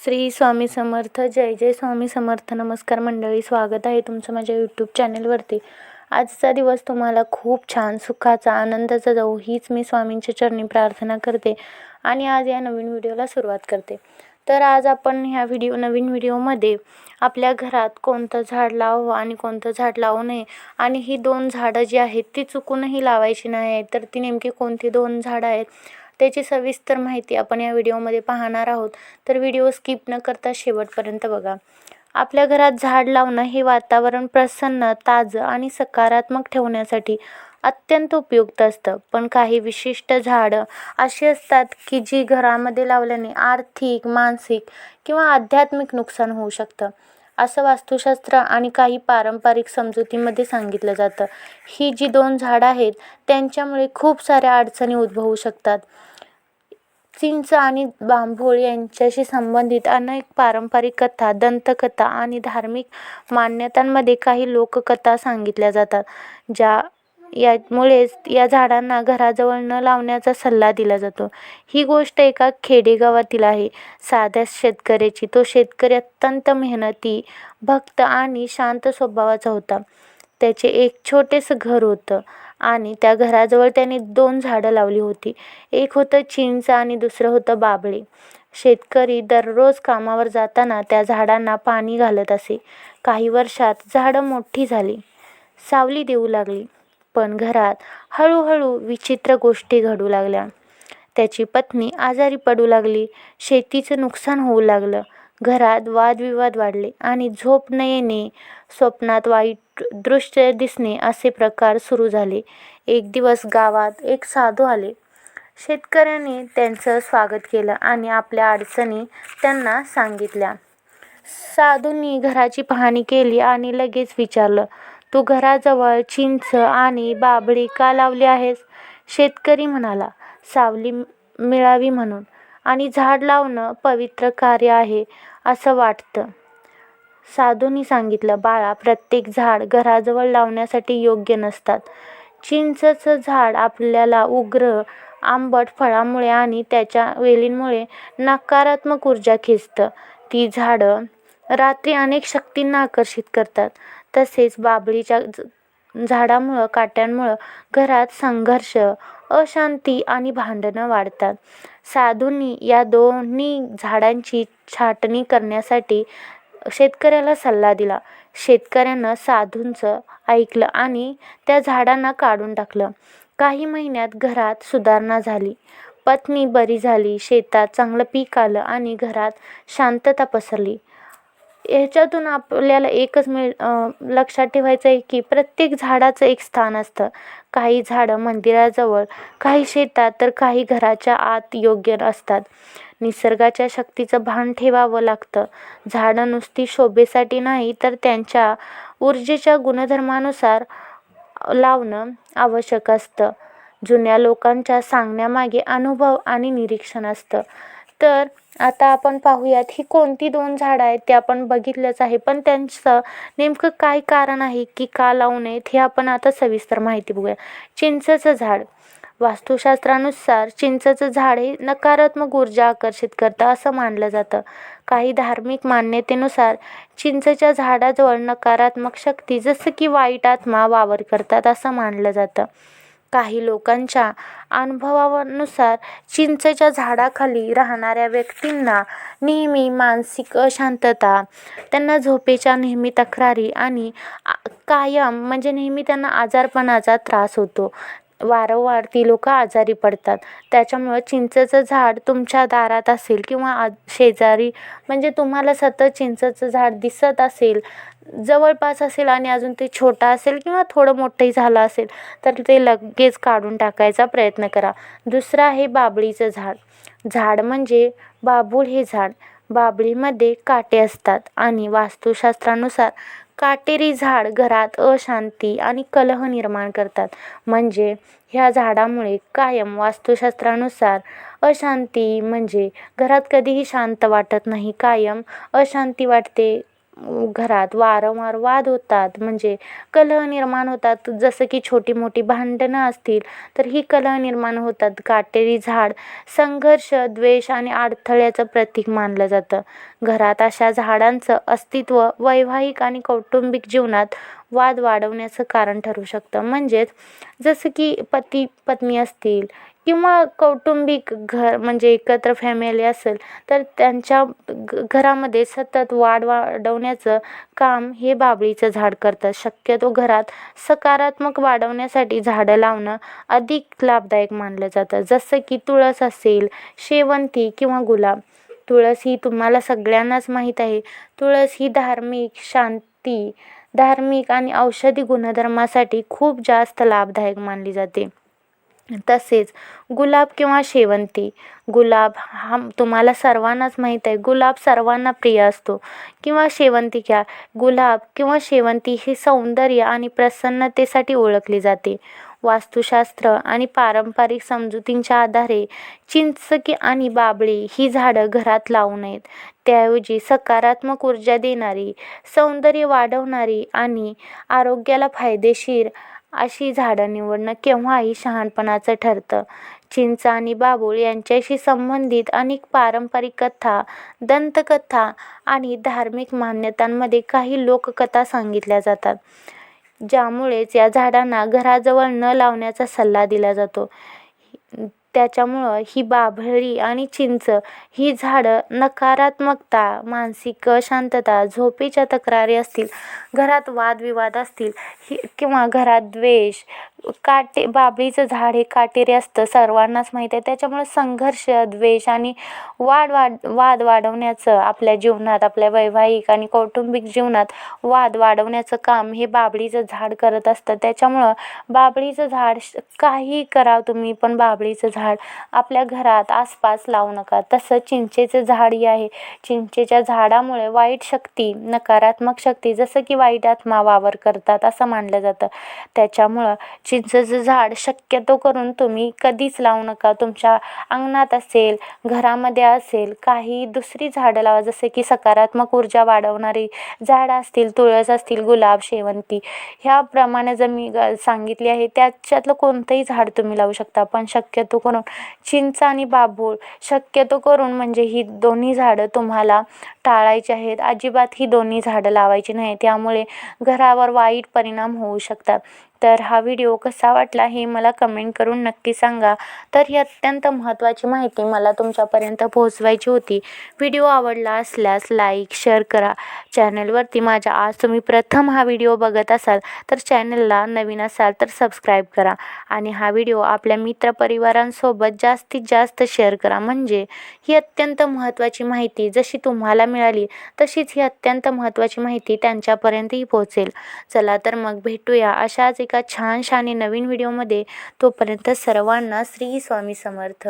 श्री स्वामी समर्थ जय जय स्वामी समर्थ नमस्कार मंडळी स्वागत आहे तुमचं माझ्या यूट्यूब चॅनलवरती आजचा दिवस तुम्हाला खूप छान सुखाचा आनंदाचा जाऊ हीच मी स्वामींच्या चरणी प्रार्थना करते आणि आज या नवीन व्हिडिओला सुरुवात करते. तर आज आपण ह्या व्हिडिओ नवीन व्हिडिओमध्ये आपल्या घरात कोणतं झाड लावावं आणि कोणतं झाड लावू नये आणि ही दोन झाडं जी आहेत ती चुकूनही लावायची नाही आहेत तर ती नेमकी कोणती दोन झाडं आहेत त्याची सविस्तर माहिती आपण या व्हिडिओमध्ये पाहणार आहोत. तर व्हिडिओ स्किप न करता शेवटपर्यंत बघा. आपल्या घरात झाड लावणं हे वातावरण प्रसन्न ताजं आणि सकारात्मक ठेवण्यासाठी अत्यंत उपयुक्त असतं. पण काही विशिष्ट झाडं अशी असतात की जी घरामध्ये लावल्याने आर्थिक मानसिक किंवा आध्यात्मिक नुकसान होऊ शकतं. असं वास्तुशास्त्र आणि काही पारंपरिक समजुतीमध्ये सांगितलं जातं. ही जी दोन झाडं आहेत त्यांच्यामुळे खूप साऱ्या अडचणी उद्भवू शकतात. चिंच आणि बांभूळ यांच्याशी संबंधित अनेक पारंपरिक कथा दंतकथा आणि धार्मिक मान्यतांमध्ये काही लोककथा सांगितल्या जातात ज्या यामुळेच या झाडांना घराजवळ न लावण्याचा सल्ला दिला जातो. ही गोष्ट एका खेडेगावातील आहे. साध्या शेतकऱ्याची तो शेतकरी अत्यंत मेहनती भक्त आणि शांत स्वभावाचा होता. त्याचे एक छोटेसं घर होतं. आणि त्या घराजवळ त्याने दोन झाडं लावली होती. एक होतं चिंच आणि दुसरं होतं बाबळे. शेतकरी दररोज कामावर जाताना त्या झाडांना पाणी घालत असे. काही वर्षात झाडं मोठी झाली. सावली देऊ लागली. पण घरात हळूहळू विचित्र गोष्टी घडू लागल्या. त्याची पत्नी आजारी पडू लागली. शेतीचं नुकसान होऊ लागलं. घरात वादविवाद वाढले आणि झोप न येणे स्वप्नात वाईट दृश्य दिसणे असे प्रकार सुरू झाले. एक दिवस गावात एक साधू आले. शेतकऱ्याने त्यांचं स्वागत केलं आणि आपल्या अडचणी त्यांना सांगितल्या. साधूंनी घराची पाहणी केली आणि लगेच विचारलं तू घराजवळ चिंच आणि बाबळी का लावली आहेस? शेतकरी म्हणाला सावली मिळावी म्हणून. आणि झाड लावणं पवित्र कार्य आहे. असं वाटतं. साधूंनी सांगितलं बाळा प्रत्येक झाड घराजवळ लावण्यासाठी योग्य नसतात. चिंचचं झाड आपल्याला उग्र आंबट फळामुळे आणि त्याच्या वेलींमुळे नकारात्मक ऊर्जा खेचतं. ती झाडं रात्री अनेक शक्तींना आकर्षित करतात. तसेच बाबळीच्या झाडामुळं काट्यांमुळं घरात संघर्ष अशांती आणि भांडणं वाढतात. साधूंनी या दोन्ही झाडांची छाटणी करण्यासाठी शेतकऱ्याला सल्ला दिला. शेतकऱ्यानं साधूंचं ऐकलं आणि त्या झाडांना काढून टाकलं. काही महिन्यात घरात सुधारणा झाली. पत्नी बरी झाली शेतात चांगलं पीक आलं आणि घरात शांतता पसरली. ह्याच्यातून आपल्याला एकच मिळ लक्षात ठेवायचं आहे की प्रत्येक झाडाचं एक स्थान असतं. काही झाडं मंदिराजवळ काही शेतात तर काही घराच्या आत योग्य असतात निसर्गाच्या शक्तीचं भान ठेवावं लागतं. झाडं नुसती शोभेसाठी नाही तर त्यांच्या ऊर्जेच्या गुणधर्मानुसार लावणं आवश्यक असतं. जुन्या लोकांच्या सांगण्यामागे अनुभव आणि निरीक्षण असतं. तर आता आपण पाहूयात ही कोणती दोन झाडं आहेत ते आपण बघितलंच आहे. पण त्यांचं नेमकं काय कारण आहे की का लावू नयेत हे आपण आता सविस्तर माहिती बघूया. चिंचेचं झाड. वास्तुशास्त्रानुसार चिंचेचं झाड हे नकारात्मक ऊर्जा आकर्षित करतं असं मानलं जातं. काही धार्मिक मान्यतेनुसार चिंचेच्या झाडाजवळ नकारात्मक शक्ती जसं की वाईट आत्मा वावर करतात असं मानलं जातं. काही लोकांच्या अनुभवानुसार चिंचेच्या झाडाखाली राहणाऱ्या व्यक्तींना नेहमी मानसिक अशांतता त्यांना झोपेच्या नेहमी तक्रारी आणि कायम म्हणजे नेहमी त्यांना आजारपणाचा त्रास होतो. वारंवार ती लोक आजारी पडतात. त्याच्यामुळं चिंचेचं झाड तुमच्या दारात असेल किंवा आ शेजारी म्हणजे तुम्हाला सतत चिंचेचं झाड दिसत असेल जवळपास असेल आणि अजून ते छोटा असेल किंवा थोडं मोठंही झालं असेल तर ते लगेच काढून टाकायचा प्रयत्न करा. दुसरं आहे बाबळीचं झाड. झाड म्हणजे बाबूळ हे झाड. बाबळीमध्ये काटे असतात आणि वास्तुशास्त्रानुसार काटेरी झाड घरात अशांती आणि कलह निर्माण करतात. म्हणजे ह्या झाडामुळे कायम वास्तुशास्त्रानुसार अशांती म्हणजे घरात कधीही शांत वाटत नाही. कायम अशांती वाटते. घरात वारंवार वाद होतात. म्हणजे कलह निर्माण होतात. जसं की छोटी मोठी भांडणं असतील तर ही कलह निर्माण होतात. काटेरी झाड संघर्ष द्वेष आणि अडथळ्याचं प्रतीक मानलं जातं. घरात अशा झाडांचं अस्तित्व वैवाहिक आणि कौटुंबिक जीवनात वाद वाढवण्याचं कारण ठरू शकतं. म्हणजेच जसं की पती पत्नी असतील किंवा कौटुंबिक घर म्हणजे एकत्र फॅमिली असेल तर त्यांच्या घरामध्ये सतत वाढ वाढवण्याचं काम हे बाबळीचं झाड करतं. शक्यतो घरात सकारात्मक वाढवण्यासाठी झाडं लावणं अधिक लाभदायक मानलं जातं. जसं की तुळस असेल शेवंती किंवा गुलाब. तुळस ही तुम्हाला सगळ्यांनाच माहीत आहे. तुळस ही धार्मिक शांती धार्मिक आणि औषधी गुणधर्मासाठी खूप जास्त लाभदायक मानली जाते. तसेच गुलाब किंवा शेवंती गुलाब हा तुम्हाला सर्वांनाच माहीत आहे गुलाब सर्वांना प्रिय असतो. किंवा शेवंती घ्या गुलाब किंवा शेवंती ही सौंदर्य आणि प्रसन्नतेसाठी ओळखली जाते. वास्तुशास्त्र आणि पारंपरिक समजुतींच्या आधारे चिंचकी आणि बाबळी ही झाडं घरात लावू नयेत. त्याऐवजी सकारात्मक ऊर्जा देणारी सौंदर्य वाढवणारी आणि आरोग्याला फायदेशीर अशी झाडं निवडणं केव्हाही शहाणपणाचं ठरतं. चिंच आणि बाबूळ यांच्याशी संबंधित अनेक पारंपरिक कथा दंतकथा आणि धार्मिक मान्यतांमध्ये काही लोककथा सांगितल्या जातात. ज्यामुळेच या झाडांना घराजवळ न लावण्याचा सल्ला दिला जातो. त्याच्यामुळं ही बाभळी आणि चिंच ही झाडं नकारात्मकता मानसिक अशांतता झोपेच्या तक्रारी असतील घरात वादविवाद असतील ही किंवा घरात द्वेष काटे बाभळीचं झाड हे काटेरी असतं सर्वांनाच माहीत आहे. त्याच्यामुळं संघर्ष द्वेष आणि वाढ वाढ वाद वाढवण्याचं आपल्या जीवनात आपल्या वैवाहिक आणि कौटुंबिक जीवनात वाद वाढवण्याचं काम हे बाभळीचं झाड करत असतं. त्याच्यामुळं बाभळीचं झाड काही करा तुम्ही पण बाभळीचं झाड आपल्या घरात आसपास लावू नका. तसं चिंचेचं झाड आहे. चिंचेच्या झाडामुळे वाईट शक्ती नकारात्मक शक्ती जसं की वाईट आत्मा वावर करतात असं मानलं जातं. त्याच्यामुळं चिंचेचं झाड शक्यतो करून तुम्ही कधीच लावू नका. तुमच्या अंगणात असेल घरामध्ये असेल काही दुसरी झाडं लावा. जसे की सकारात्मक ऊर्जा वाढवणारी झाडं असतील तुळस असतील गुलाब शेवंती. ह्याप्रमाणे जर मी सांगितली आहे त्याच्यातलं कोणतंही झाड तुम्ही लावू शकता. पण शक्यतो करून चिंच आणि बाभूळ शक्यतो करून म्हणजे ही दोन्ही झाडं तुम्हाला टाळायची आहेत. अजिबात ही दोन्ही झाडं लावायची नाही त्यामुळे घरावर वाईट परिणाम होऊ शकतात. तर हा व्हिडिओ कसा वाटला हे मला कमेंट करून नक्की सांगा. तर ही अत्यंत महत्त्वाची माहिती मला तुमच्यापर्यंत पोहोचवायची होती. व्हिडिओ आवडला असल्यास लाईक शेअर करा. चॅनलवरती माझ्या आज तुम्ही प्रथम हा व्हिडिओ बघत असाल तर चॅनलला नवीन असाल तर सबस्क्राईब करा. आणि हा व्हिडिओ आपल्या मित्रपरिवारांसोबत जास्तीत जास्त शेअर करा. म्हणजे ही अत्यंत महत्त्वाची माहिती जशी तुम्हाला मिळाली तशीच ही अत्यंत महत्त्वाची माहिती त्यांच्यापर्यंतही पोहोचेल. चला तर मग भेटूया अशाच एका छानशा आणि नवीन व्हिडिओमध्ये तोपर्यंत सर्वांना श्री स्वामी समर्थ.